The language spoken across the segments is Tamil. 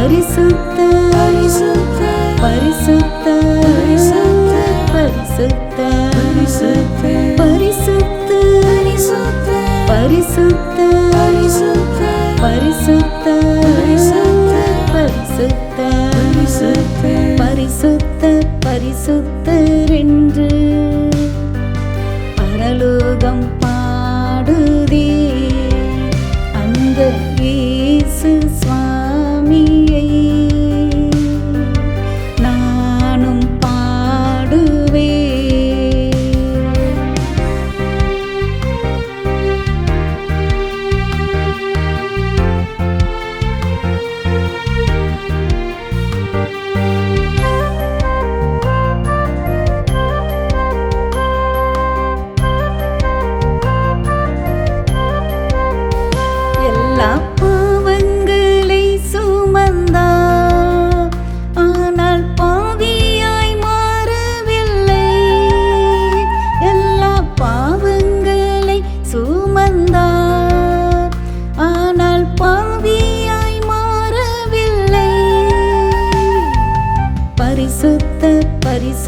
பரிசுத்த பரிசுத்த பரிசுத்த பரிசுத்த பரிசுத்த பரிசுத்த பரிசுத்த பரிசுத்த பரிசுத்த பரிசுத்த பரிசுத்த பரிசுத்த பரிசுத்த பரிசுத்த பரிசுத்த பரலோகம் பாடுதே அந்த இயேசு சுவாமி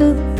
to the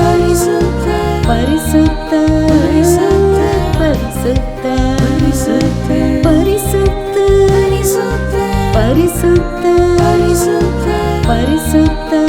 பரிசுத்த பரிசுத்த பரிசுத்த பரிசுத்த பரிசுத்த பரிசுத்த பரிசுத்த பரிசுத்த பரிசுத்த